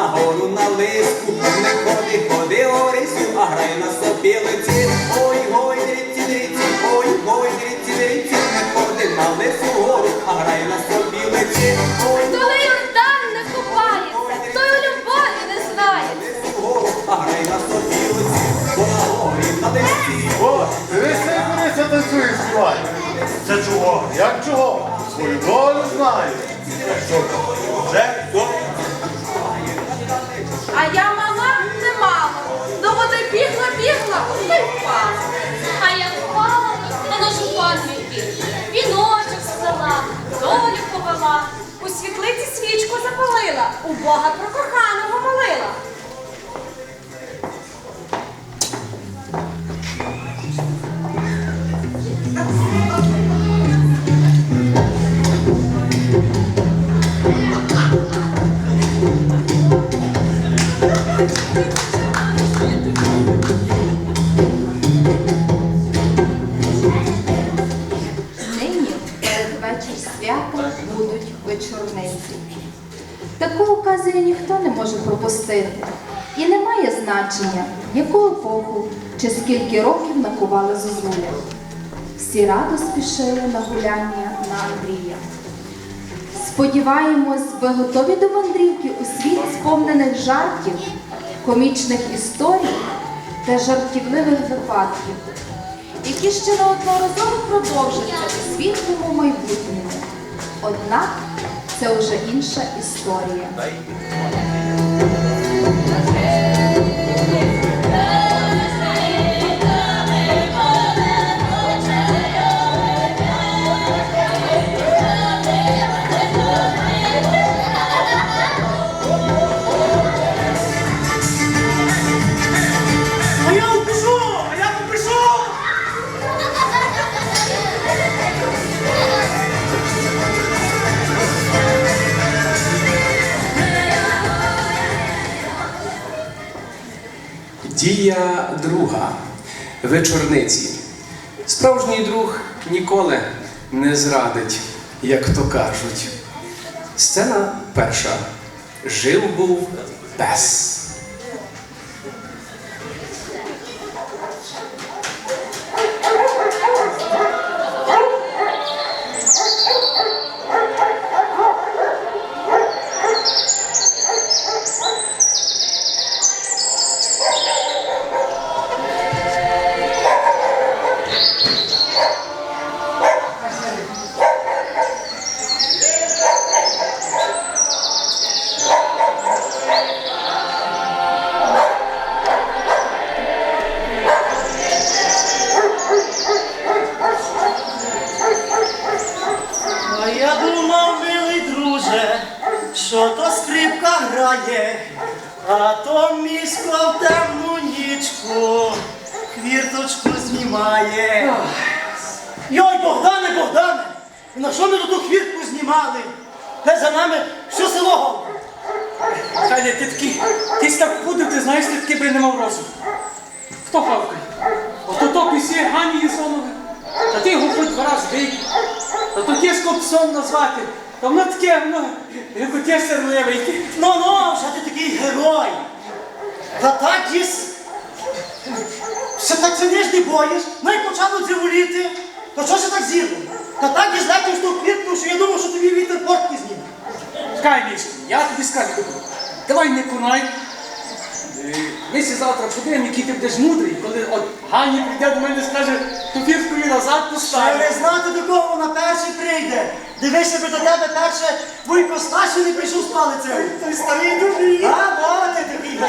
на гору на лиску, не ходи, ходи орису, а грай на собі леці. Ой, гой, дріці, дріці, ой, гой, дріці, дріці, не ходи на лису гору, а грай на собі лиці, Ой, Хто на юртам не ховається, той у любові не знає. Лису гору, а грай на собі леці. Бо на горі на лисі. О, лиси, курися, танцює, співай. Це чого? Як чого? Свою долю знає. Що? Вже? Добре. А я мала не мала. До води бігла, бігла, та й впала. А я впала, а нашу пан мій віночок сплела, долю повела, У світлиці свічку запалила, у Бога про коханого молила. Нині перед вечір свята будуть вечорниці. Таку оказію ніхто не може пропустити. І не має значення, яку епоху чи скільки років накували зозуля. Всі радо спішили на гуляння на Андрія. Сподіваємось, ви готові до мандрівки у світ сповнених жартів, комічних історій та жартівливих випадків, які ще неодноразово продовжаться у світлому майбутньому. Однак це вже інша історія. Дія друга. Вечорниці. Справжній друг ніколи не зрадить, як то кажуть. Сцена перша. Жив був пес. Що то скрипка грає, а то місько в темну нічку хвірточку знімає. Йой, Богдане, Богдане! На що ми ту хвіртку знімали? Де за нами все село голо. Таня, ти такий, ти так ходив, ти знаєш, ти би не мав розуму. Хто хавкає? Ото то пісі Гані Єсонове. Та ти його хоч два раз бий. Та то тяжко псом назвати. Та воно таке, воно, як оте серливе. Ну, ну, що ти такий герой? Та так єс. Що так сидиш не боїш? Ну як почало дзиволіти. То що ж так зірвано? Та так і злетів ту квітку, що я думав, що тобі вітер портки зніме. Чекай, Мішка, я тобі скажу, давай не кунай. Е, Ми ще завтра подивимо, який ти будеш мудрий, коли от Гані прийде до мене і скаже, ту фіртку і назад Ще не знати, до кого вона перший прийде. Дивися, би до тебе перше Вуйко старший не прийшов з палицею. Ти старий дурний. А, вот ти такий.